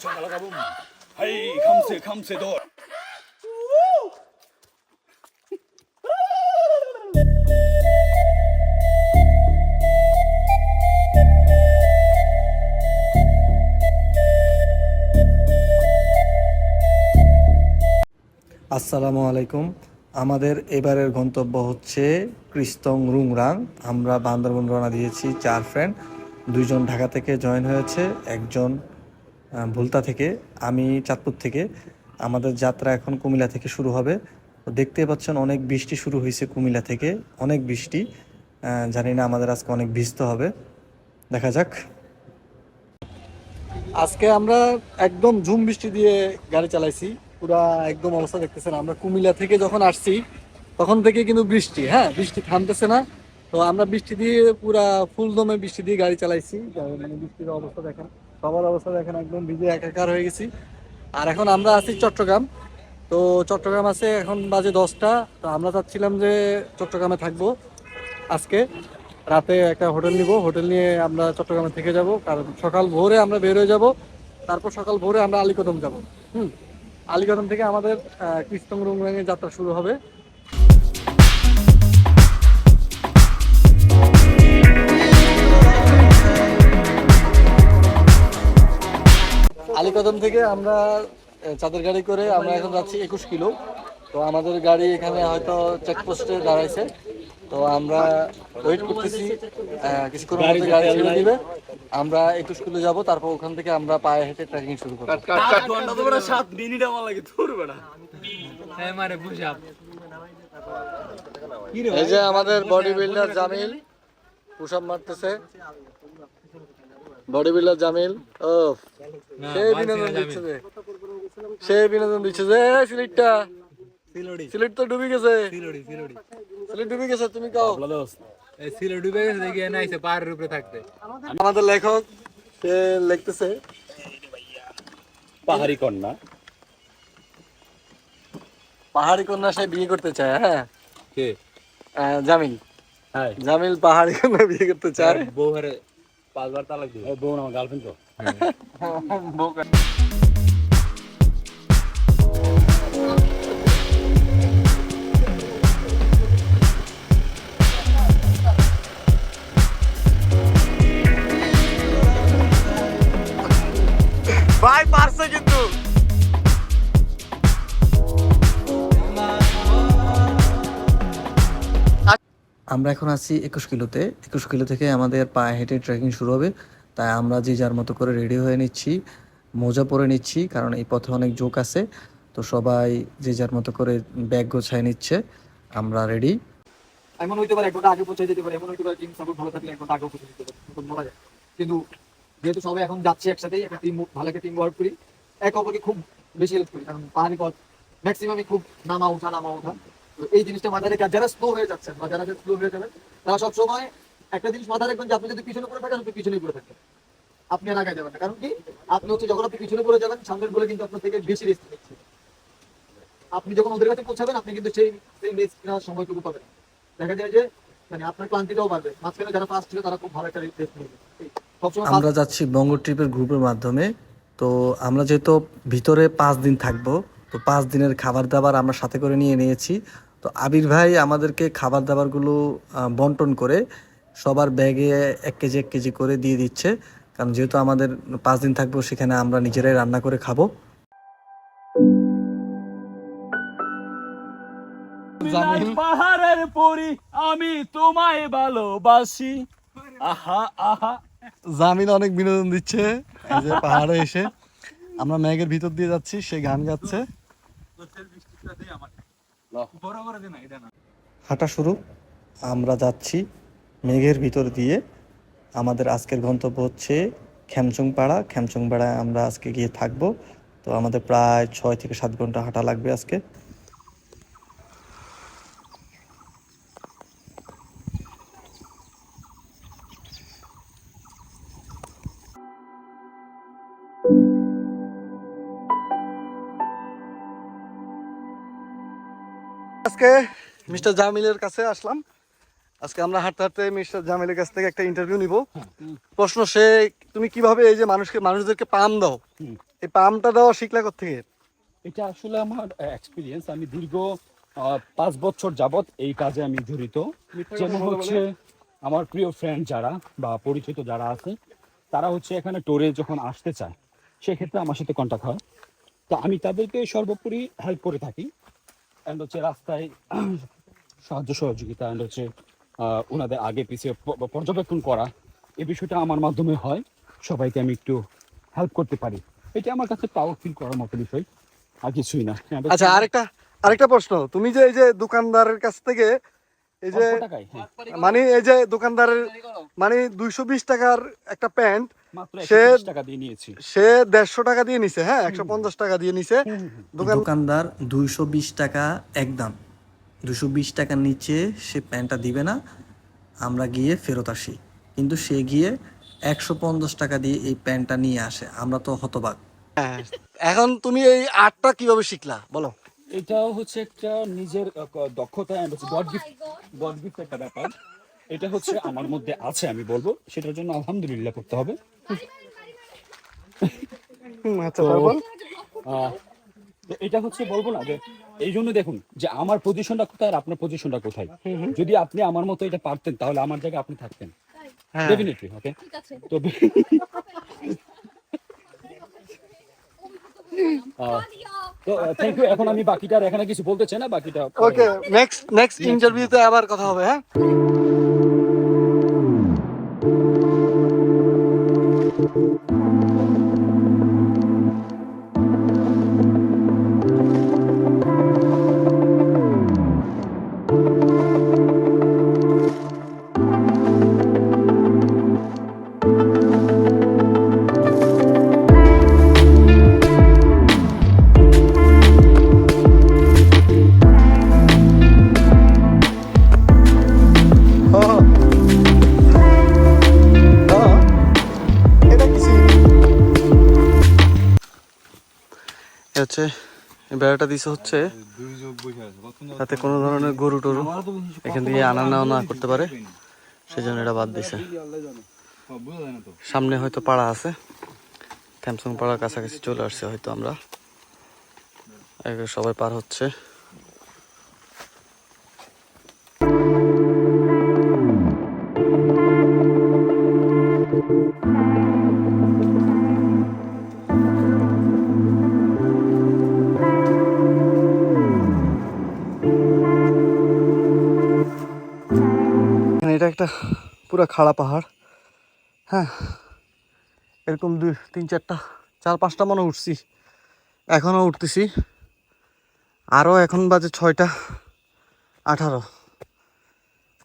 샤갈라가 봄. 하이 감세 감세 도. আসসালামু আলাইকুম আমাদের এবারের গন্তব্য হচ্ছে ক্রিস্তং রুংরাং আমরা বান্দরবন রওনা দিয়েছি চার ফ্রেন্ড দুইজন ঢাকা থেকে জয়েন হয়েছে একজন আহ, ভুলতা থেকে, আমি চাঁদপুর থেকে, আমাদের যাত্রা এখন কুমিল্লা থেকে শুরু হবে। দেখতে পাচ্ছেন অনেক বৃষ্টি শুরু হয়েছে কুমিল্লা থেকে, অনেক বৃষ্টি। জানি না আমাদের আজকে অনেক ভিজতে হবে। দেখা যাক। আজকে আমরা একদম ঝুম বৃষ্টি দিয়ে গাড়ি চালাইছি, পুরা একদম অবস্থা দেখতেছেন। আমরা কুমিল্লা থেকে যখন আসছি, তখন থেকে কিন্তু বৃষ্টি হ্যাঁ বৃষ্টি থামতেছে না। তো আমরা বৃষ্টি দিয়ে পুরা ফুল দমে বৃষ্টি দিয়ে গাড়ি চালাইছি। মানে বৃষ্টির অবস্থা দেখেন। সবার অবস্থা দেখেন একদম ভিজে একাকার হয়ে গেছি। আর এখন আমরা আছি চট্টগ্রাম। তো চট্টগ্রাম আছে এখন বাজে দশটা। তো আমরা চাচ্ছিলাম যে চট্টগ্রামে থাকব আজকে। রাতে একটা হোটেল নিব। হোটেল নিয়ে আমরা চট্টগ্রামে থেকে যাব। কারণ সকাল ভোরে আমরা বের হয়ে যাব। তারপর সকাল ভোরে আমরা আলীকদম যাব। হুম। আলীকদম থেকে আমাদের কৃষ্ণ রুংরাঙের যাত্রা শুরু হবে। আলীকদম থেকে আমরা চাঁদের গাড়ি করে আমরা এখন যাচ্ছি একুশ কিলো। তো আমাদের গাড়ি এখানে হয়তো চেকপোস্টে দাঁড়াইছে। তো আমরা ওয়েট করতেছি আহ, কিছুক্ষণের মধ্যে গাড়ি ছেড়ে দিবে। আমরা একুশ কিলো যাব তারপর ওখান থেকে আমরা পায়ে হেঁটে ট্রেকিং শুরু করব। কাট ঘণ্টা তো বড় 7 মিনিট আমার লাগে তোর বেটা। এই যে আমাদের বডি বিল্ডার জামিল পুশআপ মারতেছে। বডি বিল্ডার জামিল ও সে বিনোদন দিচ্ছে যে। সে বিনোদন দিচ্ছে যে সিলেটটা। সিলেট তো ডুবে গেছে। সিলেট ডুবে গেছে তুমি কাও। আমাদের লেখক সে লিখতেছে। পাহাড়ি কন্যা। পাহাড়ি কন্যা সে বিয়ে করতে চায় হ্যাঁ? কে? জামিল। হাই জামিল পাহাড়ি কন্যা বিয়ে করতে চায়। বউ পাঁচবার তালাক দিবে। ও বউ না আমার গার্লফ্রেন্ড তো। আমরা এখন আছি একুশ কিলোতে। একুশ কিলো থেকে আমাদের পায়ে হেঁটে ট্রেকিং শুরু হবে। তাই আমরা যে যার মতো করে রেডি হয়ে নিচ্ছি, মোজা পরে নিচ্ছি, কারণ এই পথে অনেক জোক আছে। তো সবাই যে যার মতো করে ব্যাগ গোছায় নিচ্ছে, আমরা রেডি এমন হইতে পারে, এক আগে পৌঁছে যেতে পারে, এমন হইতে পারে টিম সাপোর্ট ভালো থাকলে এক ঘণ্টা পৌঁছে যেতে পারে বলা যায়। কিন্তু যেহেতু সবাই এখন যাচ্ছে একসাথে, একটা টিম ভালো একটা টিম ওয়ার্ক করি, এক অপরকে খুব বেশি হেল্প করি, কারণ পাহাড়ি পথ ম্যাক্সিমামই খুব নামা ওঠা নামা ওঠা। এই জিনিসটা মাথায় রেখে যারা স্লো হয়ে যাচ্ছেন বা যারা স্লো হয়ে যাবেন, তারা সবসময় একটা জিনিস মাথায় রাখবেন যে আপনি যদি পিছনে পড়ে থাকেন, আপনি পিছনেই পড়ে থাকবেন। আপনি আর আগে যাবেন না। কারণ কি? আপনি হচ্ছে যখন আপনি পিছনে পড়ে যাবেন, সামনের বলে কিন্তু আপনার থেকে বেশি রিস্ক নিচ্ছে। আপনি যখন ওদের কাছে পৌঁছাবেন, আপনি কিন্তু সেই সেই রিস্ক নেওয়ার সময়টুকু পাবেন। দেখা যায় যে মানে আপনার ক্লান্তিটাও বাড়বে। মাঝখানে যারা ফার্স্ট ছিল, তারা খুব ভালো একটা রেস্ট নেবে আমরা যাচ্ছি বঙ্গ ট্রিপের গ্রুপের মাধ্যমে। তো আমরা যেহেতু ভিতরে পাঁচ দিন থাকব, তো পাঁচ দিনের খাবার দাবার আমরা সাথে করে নিয়ে নিয়েছি। তো আবির ভাই আমাদেরকে খাবার দাবারগুলো বন্টন করে সবার ব্যাগে এক কেজি এক কেজি করে দিয়ে দিচ্ছে। কারণ যেহেতু আমাদের পাঁচ দিন থাকব সেখানে আমরা নিজেরাই রান্না করে খাব। পাহাড়ের পরি আমি তোমায় ভালোবাসি। আহা আহা। জামিন অনেক বিনোদন দিচ্ছে এই যে পাহাড়ে এসে। আমরা ম্যাগের ভিতর দিয়ে যাচ্ছি সে গান গাচ্ছে। হাঁটা শুরু। আমরা যাচ্ছি মেঘের ভিতর দিয়ে। আমাদের আজকের গন্তব্য হচ্ছে খ্যামচুং পাড়া খ্যামচুং পাড়ায় আমরা আজকে গিয়ে থাকব। তো আমাদের প্রায় ছয় থেকে সাত ঘণ্টা হাঁটা লাগবে আজকে। মিস্টার জামিলের কাছে আসলাম। আজকে আমরা হাঁটতে হাঁটতে মিস্টার জামিলের কাছ থেকে একটা ইন্টারভিউ নিব। প্রশ্ন সে তুমি কীভাবে এই যে মানুষকে মানুষদেরকে পাম দাও? এই পামটা দেওয়া শিখলা থেকে এটা আসলে আমার এক্সপিরিয়েন্স আমি দীর্ঘ পাঁচ বছর যাবত এই কাজে আমি জড়িত। যেমন হচ্ছে আমার প্রিয় ফ্রেন্ড যারা বা পরিচিত যারা আছে তারা হচ্ছে এখানে টোরে যখন আসতে চায় সেক্ষেত্রে আমার সাথে কন্ট্যাক্ট হয়। তো আমি তাদেরকে সর্বোপরি হেল্প করে থাকি। অ্যান্ড হচ্ছে রাস্তায় সাহায্য সহযোগিতা অ্যান্ড হচ্ছে ওনাদের আগে পিছিয়ে পর্যবেক্ষণ করা এই বিষয়টা আমার মাধ্যমে হয় সবাইকে আমি একটু হেল্প করতে পারি। এটা আমার কাছে প্রাউড ফিল করার মতো বিষয় আর কিছুই না। আচ্ছা আরেকটা আরেকটা প্রশ্ন তুমি যে এই যে দোকানদারের কাছ থেকে এই যে হ্যাঁ, মানে এই যে দোকানদারের মানে দুইশো বিশ টাকার একটা প্যান্ট সে- টাকা দিয়ে নিয়েছি। সে দেড়শো টাকা দিয়ে নিছে হ্যাঁ একশো পঞ্চাশ টাকা দিয়ে নিছে। দোকান দোকানদার দুইশো বিশ টাকা একদম দুশো বিশ টাকার নিচে সে প্যান্টটা দিবে না আমরা গিয়ে ফেরত আসি। কিন্তু সে গিয়ে একশো পঞ্চাশ টাকা দিয়ে এই প্যান্টটা নিয়ে আসে আমরা তো হতবাক। হ্যাঁ। এখন তুমি এই আর্টটা কীভাবে শিখলা? বলো। এটাও হচ্ছে একটা নিজের দক্ষতা হচ্ছে গড গিফট গড গিফট একটা ব্যাপার। এটা হচ্ছে আমার মধ্যে আছে আমি বলব। সেটার জন্য আলহামদুলিল্লাহ করতে হবে। আচ্ছা তো, এটা হচ্ছে বলব না যে এই জন্য দেখুন যে আমার পজিশনটা কোথায় আর আপনার পজিশনটা কোথায়। যদি আপনি আমার মতো এটা পারতেন তাহলে আমার জায়গায় আপনি থাকতেন। হ্যাঁ। ডেফিনেটলি ওকে তো তো থ্যাংক ইউ এখন আমি বাকিটা আর এখানে কিছু বলতে চাই না? বাকিটা ওকে নেক্সট নেক্সট ইন্টারভিউতে আবার কথা হবে হ্যাঁ হ্যাঁ। বেড়াটা দিছে হচ্ছে তাতে কোনো ধরনের গরু টরু এখান থেকে আনা নেওয়া না করতে পারে সেই জন্য এটা বাদ দিছে। সামনে হয়তো পাড়া আছে, থ্যামসং পাড়ার কাছাকাছি চলে আসছে হয়তো আমরা। সবাই পার হচ্ছে। পুরো খাড়া পাহাড়। হ্যাঁ এরকম দুই তিন চারটা চার পাঁচটা মনে উঠছি। এখনও উঠতেছি। আরও এখন বাজে ছয়টা আঠারো।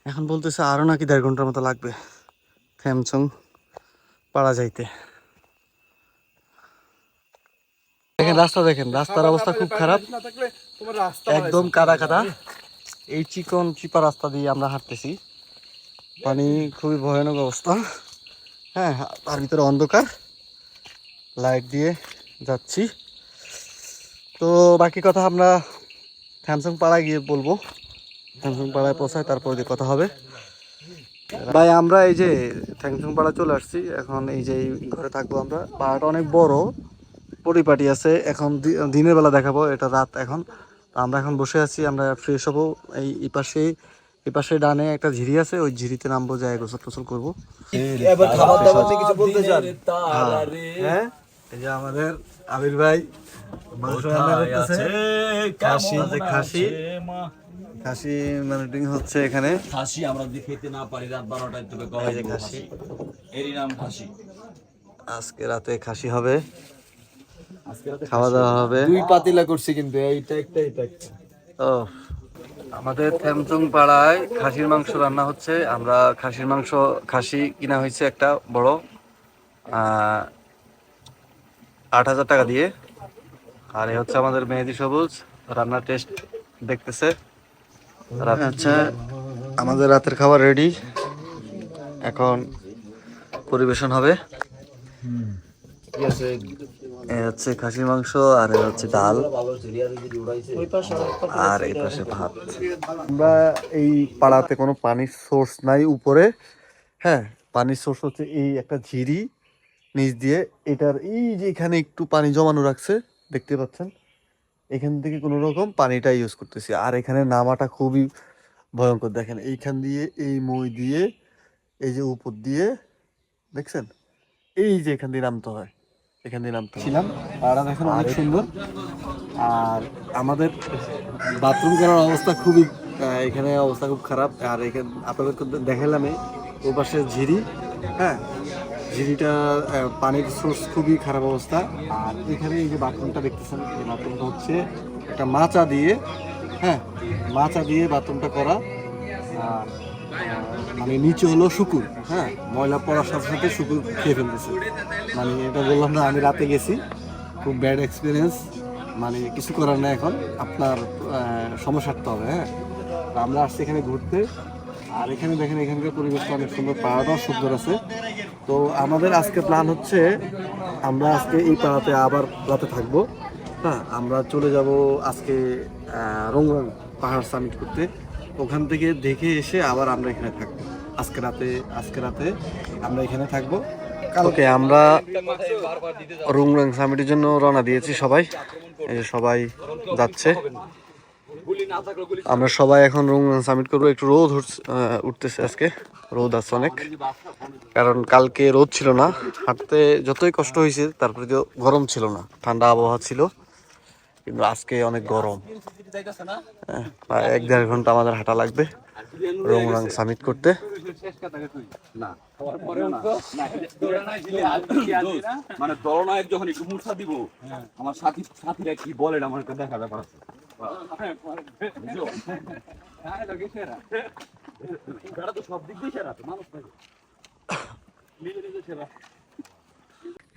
এখন বলতেছে আরও নাকি দেড় ঘণ্টার মতো লাগবে স্যামসং পাড়া যাইতে। দেখেন রাস্তা দেখেন রাস্তার অবস্থা খুব খারাপ। একদম কাদা কাদা। এই চিকন চিপা রাস্তা দিয়ে আমরা হাঁটতেছি। পানি খুবই ভয়ানক অবস্থা। হ্যাঁ তার ভিতরে অন্ধকার। লাইট দিয়ে যাচ্ছি। তো বাকি কথা আমরা স্যামসাং পাড়ায় গিয়ে বলব। স্যামসাং পাড়ায় পৌঁছায় তারপর দিয়ে কথা হবে। ভাই, আমরা এই যে থ্যাংসং পাড়া চলে আসছি। এখন এই যে ঘরে থাকব আমরা। পাড়াটা অনেক বড়। পরিপাটি আছে। এখন দিনের বেলা দেখাবো। এটা রাত এখন। আমরা এখন বসে আছি। আমরা ফ্রেশ হব। এই এই পাশে এই পাশে ডানে একটা ঝিরি আছে ওই ঝিরিতে নামবো যাই গোসল টোসল করব। এবার খাবার দাবার কিছু বলতে চান? হ্যাঁ। এই যে আমাদের আবির ভাই মাংস রান্না করতেছে। খাসি যে খাসি। খাসি ম্যানেটিং হচ্ছে এখানে। খাসি আমরা যদি খেতে না পারি রাত বারোটায় তবে এই যে খাসি। এরই নাম খাসি। আজকে রাতে খাসি হবে। খাওয়া দাওয়া হবে। দুই পাতিলা করছি কিন্তু এইটা একটা এটা একটা। ও। আমাদের থ্যামচং পাড়ায় খাসির মাংস রান্না হচ্ছে। আমরা খাসির মাংস খাসি কিনা হয়েছে একটা বড় আট হাজার টাকা দিয়ে। আর এই হচ্ছে আমাদের মেহেদি সবুজ রান্নার টেস্ট দেখতেছে। আচ্ছা আমাদের রাতের খাবার রেডি এখন পরিবেশন হবে। হচ্ছে খাসির মাংস, আর হচ্ছে ডাল। আর এই পাশে ভাত। আমরা এই পাড়াতে কোনো পানির সোর্স নাই উপরে। হ্যাঁ পানির সোর্স হচ্ছে এই একটা ঝিরি নিচ দিয়ে। এটার এই যে এখানে একটু পানি জমানো রাখছে, দেখতে পাচ্ছেন? এখান থেকে কোনো রকম পানিটা ইউজ করতেছি। আর এখানে নামাটা খুবই ভয়ঙ্কর। দেখেন, এইখান দিয়ে, এই মই দিয়ে, এই যে উপর দিয়ে, দেখছেন? এই যে এখান দিয়ে নামতে হয়। এখান দিয়ে ছিলাম। পাড়া দেখেন অনেক সুন্দর। আর আমাদের বাথরুম করার অবস্থা খুবই এখানে অবস্থা খুব খারাপ। আর এখানে আপনাদেরকে দেখালাম ও পাশে ঝিরি হ্যাঁ? ঝিরিটা পানির সোর্স খুবই খারাপ অবস্থা। আর এখানে এই যে বাথরুমটা দেখতেছেন, এই বাথরুমটা হচ্ছে একটা মাচা দিয়ে হ্যাঁ? মাচা দিয়ে বাথরুমটা করা। আর মানে নিচে হলো শুকুর হ্যাঁ? ময়লা পড়ার সাথে সাথে শুকুর খেয়ে ফেলতেছে। মানে এটা বললাম না, আমি রাতে গেছি। খুব ব্যাড এক্সপিরিয়েন্স মানে কিছু করার নাই এখন। আপনার সময় হবে হ্যাঁ? আমরা আসছি এখানে ঘুরতে। আর এখানে দেখেন, এখানকার পরিবেশটা অনেক সুন্দর পাড়াটাও সুন্দর আছে। তো আমাদের আজকে প্ল্যান হচ্ছে, আমরা আজকে এই পাড়াতে আবার রাতে থাকব। হ্যাঁ আমরা চলে যাব আজকে রংরং পাহাড় সামিট করতে। ওখান থেকে দেখে এসে আবার আমরা এখানে থাকব। আজকে রাতে আজকে রাতে আমরা এখানে থাকব। ওকে, আমরা রুমরাং সামিটের জন্য রওনা দিয়েছি সবাই। এই যে সবাই যাচ্ছে। আমরা সবাই এখন রুমরাং সামিট করব। একটু রোদ উঠতেছে আজকে। রোদ আছে অনেক। কারণ কালকে রোদ ছিল না। হাঁটতে যতই কষ্ট হয়েছে তারপরে গরম ছিল না। ঠান্ডা আবহাওয়া ছিল। কিন্তু আজকে অনেক গরম। হ্যাঁ, প্রায় এক দেড় ঘণ্টা আমাদের হাঁটা লাগবে রংরাং সামিট করতে। মানে দলনায়ক যখন একটু মূর্ছা দিব আমার সাথী সাথীরা কি বলেন আমার দেখা ব্যাপার আছে।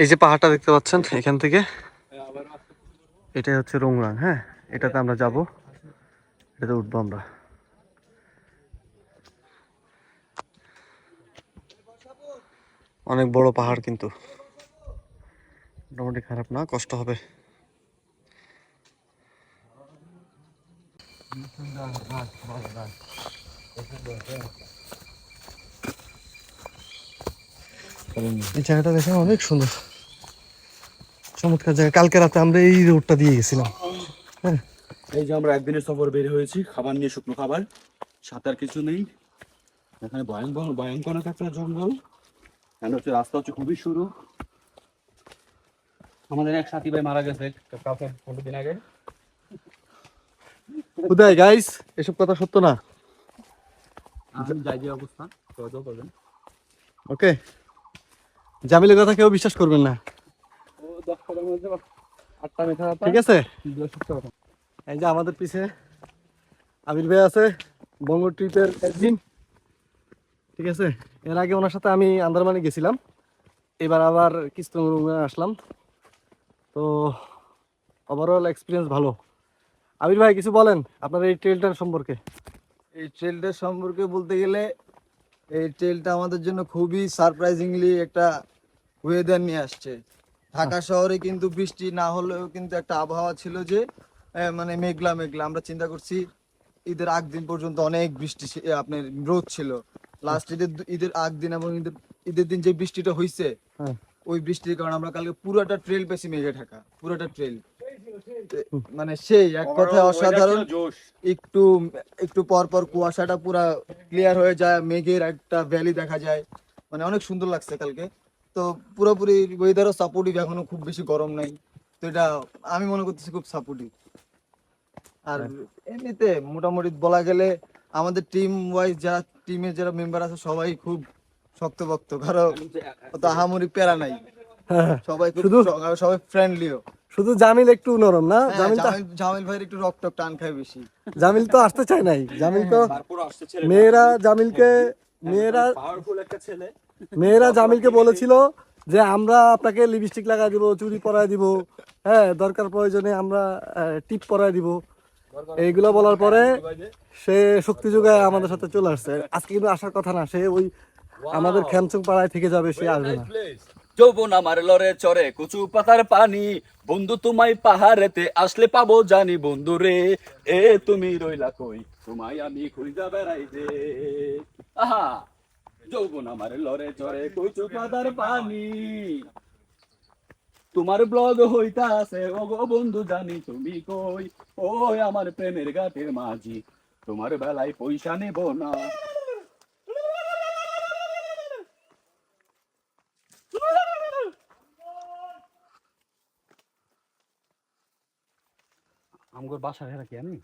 এই যে পাহাড়টা দেখতে পাচ্ছেন এখান থেকে। এটাই হচ্ছে রংরাং হ্যাঁ? এটাতে আমরা যাব। এটাতে উঠবো আমরা। অনেক বড় পাহাড় কিন্তু। মোটামুটি খারাপ না, কষ্ট হবে। এই জায়গাটা দেখেন অনেক সুন্দর। চমৎকার জায়গা। কালকে রাতে আমরা এই রোডটা দিয়ে গেছিলাম। এই যে আমরা একদিনের সফর বের হয়েছি খাবার নিয়ে শুকনো খাবার সাঁতার কিছু নেই। এখানে ভয়ঙ্কর ভয়ঙ্কর একটা জঙ্গল। এখানে হচ্ছে রাস্তা হচ্ছে খুবই শুরু আমাদের এক সাথী ভাই মারা গেছে কাউকে পনেরো দিন আগে। কোথায় গাইস এসব কথা সত্য না? যাই যে অবস্থা যোগাযোগ করবেন। ওকে জামিলের কথা কেউ বিশ্বাস করবেন না ও দশ টাকার মধ্যে আটটা মেথা ঠিক আছে। এই যে আমাদের পিছে আবির ভাই আছে বঙ্গ ট্রিপের একদিন। ঠিক আছে? এর আগে ওনার সাথে আমি আন্দারমানে গেছিলাম। এবার আবার কিস্তঙ্গে আসলাম। তো ওভারঅল এক্সপিরিয়েন্স ভালো। আবির ভাই কিছু বলেন আপনার এই ট্রেলটার সম্পর্কে? এই ট্রেলটার সম্পর্কে বলতে গেলে এই ট্রেলটা আমাদের জন্য খুবই সারপ্রাইজিংলি একটা ওয়েদার নিয়ে আসছে। ঢাকা শহরে কিন্তু বৃষ্টি না হলেও কিন্তু একটা আবহাওয়া ছিল যে আহ, মানে মেঘলা মেঘলা। আমরা চিন্তা করছি ঈদের আগ দিন পর্যন্ত অনেক বৃষ্টি আপনার রোদ ছিল। লাস্ট ঈদের ঈদের আগ দিন এবং ঈদের ঈদের দিন যে বৃষ্টিটা হইছে হ্যাঁ। ওই বৃষ্টির কারণে আমরা কালকে পুরোটা ট্রেল পেছি মেঘে ঢাকা পুরোটা ট্রেল মানে সেই এক কথায় অসাধারণ। একটু একটু পর পর কুয়াশাটা পুরা ক্লিয়ার হয়ে যায় মেঘের একটা ভ্যালি দেখা যায়। মানে অনেক সুন্দর লাগছে কালকে। তো পুরোপুরি ওয়েদারও সাপোর্টিভ এখনও খুব বেশি গরম নাই। তো এটা আমি মনে করতেছি খুব সাপোর্টিভ আর এমনিতে মোটামুটি বলা গেলে আমাদের টিম ওয়াইজ যারা টিমের যারা মেম্বার আছে সবাই খুব শক্তভক্ত কারও অত আহামরি প্যারা নাই। সবাই খুব শুধু- সবাই ফ্রেন্ডলিও শুধু জামিল একটু নরম না? জামিল তো জামিল জামিল ভাইয়ের একটু রক টক টান খায় বেশি। জামিল তো আসতে চায় নাই। জামিল তো তারপর আসছে ছেলে মেয়েরা জামিলকে মেয়েরা পাওয়ারফুল একটা ছেলে। মেয়েরা জামিলকে বলেছিল যে আমরা আপনাকে লিপস্টিক লাগাই দিব চুড়ি পরাই দিব হ্যাঁ দরকার প্রয়োজনে আমরা টিপ পরাই দিব। এইগুলো বলার পরে সে শক্তি যোগায় আমাদের সাথে চলে আসছে। আজকে কিন্তু আসার কথা না সে ওই আমাদের খ্যামচং পাড়ায় থেকে যাবে সে আসবে না। যৌবন আমার লরে চরে কচু পাতার পানি। বন্ধু তোমায় পাহাড়েতে আসলে পাবো জানি বন্ধু রে। এ তুমি রইলা কই? তোমায় আমি খুঁজা বেড়াই যে আহা! যৌবন আমার লরে চরে কচু পাতার পানি। তোমার ব্লগ হইতাছে ও গো বন্ধু জানি তুমি কই? ওই আমার প্রেমের গাটের মাঝি, তোমার বেলায় পয়সা নেব না। আমগোর বাসা হেরা কি আমি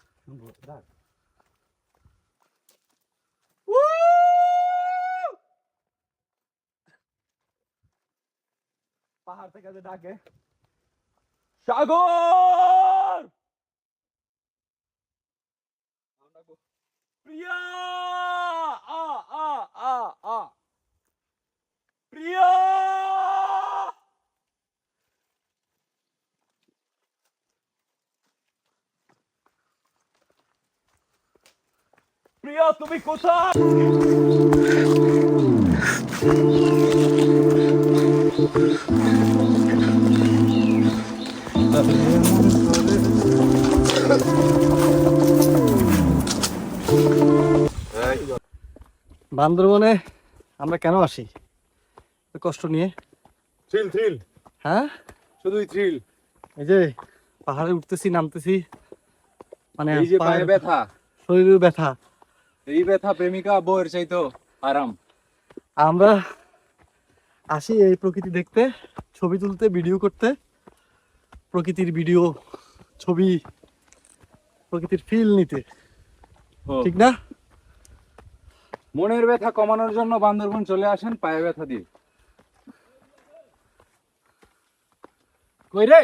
আমগোর রাখ। পাহাড় থেকে যে ডাকে সাগর প্রিয়া আ আ আ আ প্রিয়া প্রিয়া তুমি কোথায় বান্দরবনে আমরা কেন আসি? কষ্ট নিয়ে। Thrill thrill. হ্যাঁ? শুধুই থ্রিল। এই যে পাহাড়ে উঠতেছি নামতেছি মানে এই যে পায়ে ব্যথা। শরীরের ব্যথা। এই ব্যথা প্রেমিকা বউয়ের চাইতো আরাম। আমরা আসি এই প্রকৃতি দেখতে ছবি তুলতে ভিডিও করতে। প্রকৃতির ভিডিও ছবি প্রকৃতির ফিল নিতে। ঠিক না? মনের ব্যথা কমানোর জন্য বান্দরবন চলে আসেন পায়ে ব্যথা দিয়ে। কই রে?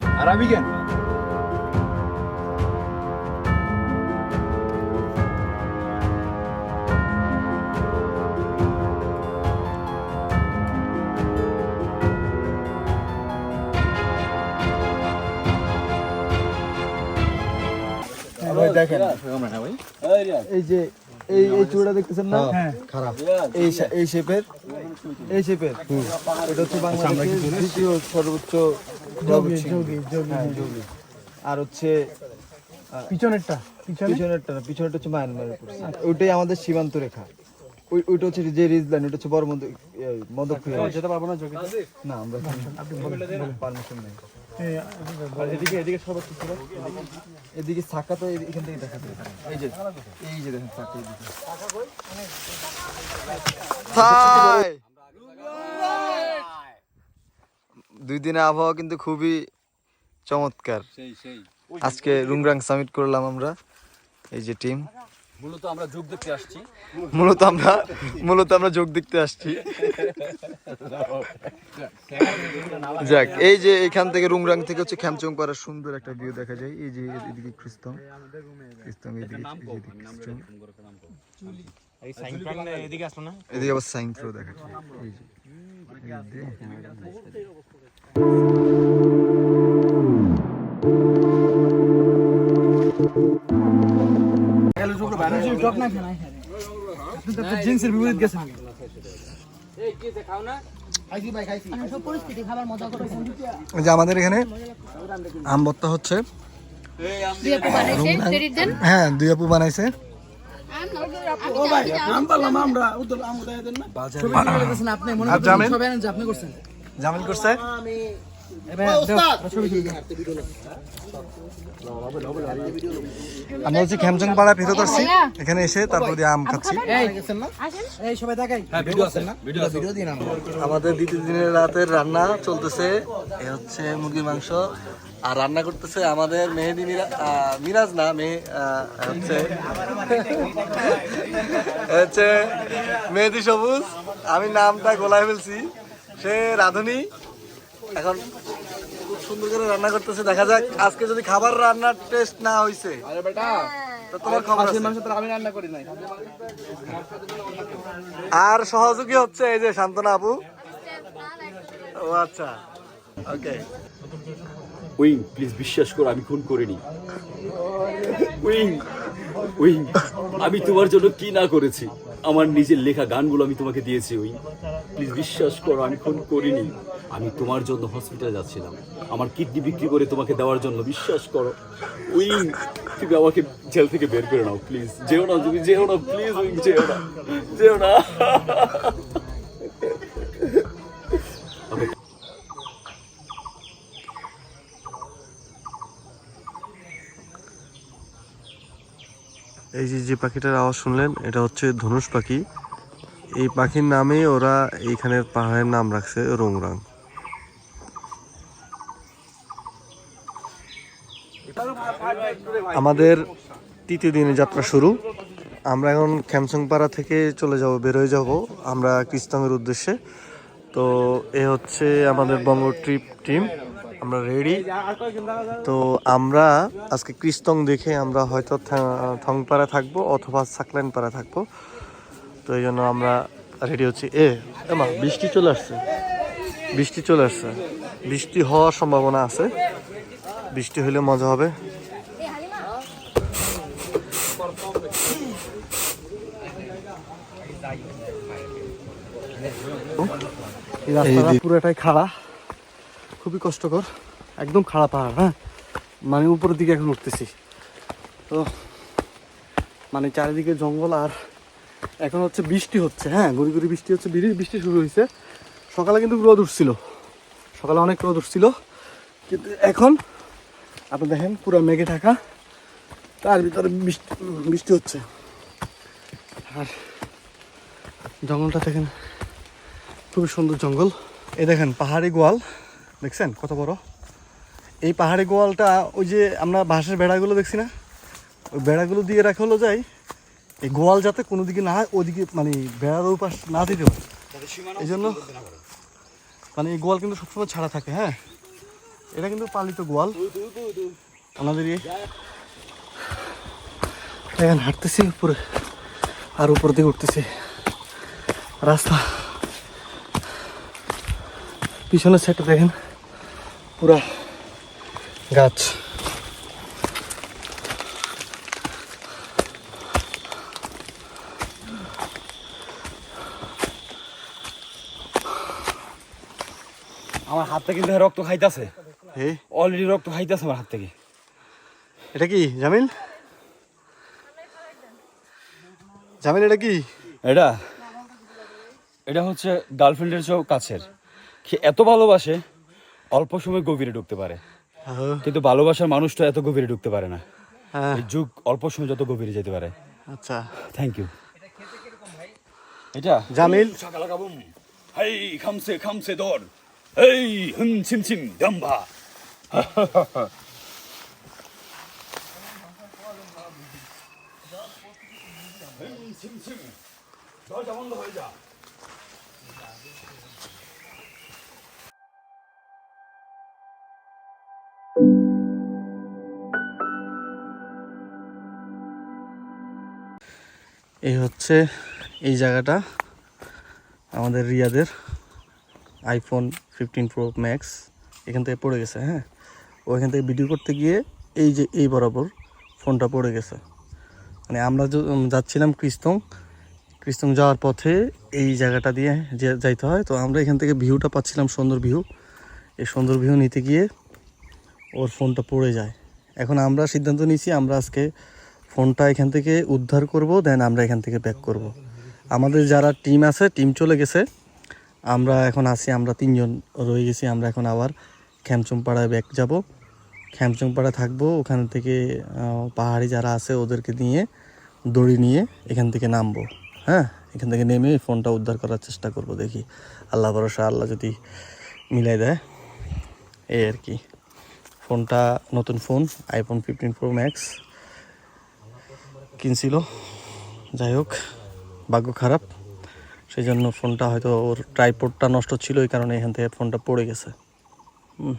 আর আমি কেন? দেখেন। এই যে এই এই চূড়া দেখতেছেন না? খারাপ। এই এই শেপের? এই শেপের? এটা হচ্ছে বাংলাদেশের দ্বিতীয় সর্বোচ্চ হ্যাঁ, আর হচ্ছে পিছনেরটা পিছনেরটা পিছনেরটা হচ্ছে মায়ানমারের ওইটাই আমাদের সীমান্ত রেখা। ওইটা হচ্ছে যে রিজ লাইন ওটা হচ্ছে বড় মদ মদক যেতে পারব না না আমরা পারমিশন নেই। এদিকে এদিকে তো এখান থেকে দেখা যায় এই যে এই যে দেখেন এদিকে দুই দিনের আবহাওয়া কিন্তু খুবই চমৎকার। সেই সেই। আজকে রুংরাং সামিট করলাম আমরা এই যে টিম। মূলত আমরা যোগ দেখতে আসছি। মূলত আমরা মূলত আমরা যোগ দেখতে আসছি। যাক এই যে এখান থেকে রুংরাং থেকে হচ্ছে খ্যামচং পাড়ার সুন্দর একটা ভিউ দেখা যায়। এই যে এদিকে খ্রিস্তং খ্রিস্তং এদিকে এই খ্রিস্তং এদিকে আবার সাইন ফ্লো দেখা যায় এই যে। এই যে। জিন্সের বিপরীত গেছে এই যে আমাদের এখানে আম ভর্তা হচ্ছে। দুই আপু বানাইছে হ্যাঁ দুই আপু বানাইছে। জামিল করছে? আমরা হচ্ছে খ্যামচং পাড়া ফেরত আসছি এখানে এসে তারপর দিয়ে আম খাচ্ছি। আমাদের দ্বিতীয় দিনের রাতের রান্না চলতেছে। এ হচ্ছে মুরগির মাংস। আর রান্না করতেছে আমাদের মেহেদি মিরাজ মিরাজ না মে হচ্ছে হচ্ছে মেহেদি সবুজ। আমি নামটা গোলায় ফেলছি। সে রাঁধুনি। এখন খুব সুন্দর করে রান্না করতেছে দেখা যাক। আজকে যদি খাবার রান্নার টেস্ট না হইছে তো তোমার খবর আছে। আমি রান্না করি নাই। আর সহযোগী হচ্ছে এই যে শান্তনা আপু। ও আচ্ছা ওকে উইং প্লিজ বিশ্বাস করো আমি খুন করিনি। উইং উইং আমি তোমার জন্য কি না করেছি? আমার নিজের লেখা গানগুলো আমি তোমাকে দিয়েছি ওই। প্লিজ বিশ্বাস করো, আমি ফোন করিনি। আমি তোমার জন্য হসপিটালে যাচ্ছিলাম। আমার কিডনি বিক্রি করে তোমাকে দেওয়ার জন্য বিশ্বাস করো। ওই তুমি আমাকে জেল থেকে বের করে নাও প্লিজ যেও না, তুমি যেও না প্লিজ ওই যেও না। যেও না। যে পাখিটার আওয়াজ শুনলেন, এটা হচ্ছে ধনুষ পাখি। এই পাখির নামে ওরা এইখানের পাহাড়ের নাম রাখছে রোংরাং। আমাদের তৃতীয় দিনের যাত্রা শুরু। আমরা এখন খ্যামসংপাড়া থেকে চলে যাব, বেরোয় যাব আমরা কৃষ্ণাঙ্গের উদ্দেশ্যে। তো এ হচ্ছে আমাদের বঙ্গ ট্রিপ টিম। আমরা রেডি তো আমরা আজকে কৃষ্টং দেখে আমরা হয়তো থা- থংপাড়া থাকব অথবা সাকলাইন পাড়া থাকব। তো এই জন্য আমরা রেডি হচ্ছি। এ এমা বৃষ্টি চলে আসছে। বৃষ্টি চলে আসছে। বৃষ্টি হওয়ার সম্ভাবনা আছে। বৃষ্টি হলে মজা হবে। পুরোটাই খাড়া। খুবই কষ্টকর, একদম খাড়া পাহাড় হ্যাঁ? মানে উপরের দিকে এখন উঠতেছি। তো মানে চারিদিকে জঙ্গল আর এখন হচ্ছে বৃষ্টি হচ্ছে হ্যাঁ? গুড়ি গুড়ি বৃষ্টি হচ্ছে বিড়ি বৃষ্টি শুরু হয়েছে। সকালে কিন্তু রোদ উঠছিল। সকালে অনেক রোদ উঠছিল। কিন্তু এখন আপনি দেখেন, পুরো মেঘে ঢাকা। তার ভিতরে বৃষ্টি বৃষ্টি হচ্ছে। আর জঙ্গলটা দেখেন, খুবই সুন্দর জঙ্গল। এই দেখেন, পাহাড়ি গোয়াল। দেখছেন? কত বড়? এই পাহাড়ি গোয়ালটা ওই যে আমরা বাঁশের বেড়াগুলো দেখছি না? ওই বেড়াগুলো দিয়ে রাখা হলো যাই এই গোয়াল যাতে কোনো দিকে না হয় ওদিকে মানে বেড়ার ওই পাশ না দিতে পারে। এই জন্য মানে এই গোয়াল কিন্তু সবসময় ছাড়া থাকে হ্যাঁ? এটা কিন্তু পালিত গোয়াল। ইয়ে। দেখেন হাঁটতেছি উপরে আর উপর দিকে উঠতেছি। রাস্তা। পিছনের সাইডটা দেখেন। পুরা গাছ। আমার হাত থেকে কিন্তু রক্ত খাইতেছে। অলরেডি রক্ত খাইতেছে আমার হাত থেকে। এটা কি জামিল? জামিল এটা কি? এটা? এটা হচ্ছে গার্লফ্রেন্ডের চেয়েও কাছের। এত ভালোবাসে। অল্প সময় গভীরে ঢুকতে পারে। কিন্তু ভালোবাসার মানুষটা এত গভীরে ঢুকতে পারে না। হ্যাঁ যুগ অল্প সময় যত গভীরে যেতে পারে। আচ্ছা। থ্যাংক ইউ এটা? জামিল? হেই খামসে খামসে দর। হেই হুম ছিম ছিম দম্ভা দরজা বন্ধ হয়ে যা। এই হচ্ছে এই জায়গাটা আমাদের রিয়াদের আইফোন ফিফটিন প্রো ম্যাক্স এখান থেকে পড়ে গেছে হ্যাঁ? ওইখান থেকে ভিডিও করতে গিয়ে এই যে এই বরাবর ফোনটা পড়ে গেছে। মানে আমরা যাচ্ছিলাম কৃস্তং কৃস্তং যাওয়ার পথে এই জায়গাটা দিয়ে যে- যাইতে হয়। তো আমরা এখান থেকে ভিউটা পাচ্ছিলাম সুন্দর ভিউ এই সুন্দর ভিউ নিতে গিয়ে ওর ফোনটা পড়ে যায়। এখন আমরা সিদ্ধান্ত নিয়েছি, আমরা আজকে ফোনটা এখান থেকে উদ্ধার করব দেন আমরা এখান থেকে ব্যাক করব। আমাদের যারা টিম আছে টিম চলে গেছে। আমরা এখন আছি, আমরা তিনজন রয়ে গেছি, আমরা এখন আবার খ্যামচুমপাড়ায় ব্যাক যাব। খ্যামচুমপাড়া থাকব, ওখান থেকে পাহাড়ি যারা আছে, ওদেরকে নিয়ে, দড়ি নিয়ে এখান থেকে নামবো। হ্যাঁ এখান থেকে নেমে ফোনটা উদ্ধার করার চেষ্টা করব, দেখি। আল্লাহ ভরসা, আল্লাহ যদি মিলাই দেয়। এই আর কি। ফোনটা নতুন phone iPhone fifteen pro max কিনছিল। যাই হোক, ভাগ্য খারাপ। সেই জন্য ফোনটা হয়তো ওর ট্রাইপোর্টটা নষ্ট ছিল, এই কারণে এখান থেকে ফোনটা পড়ে গেছে। হুম।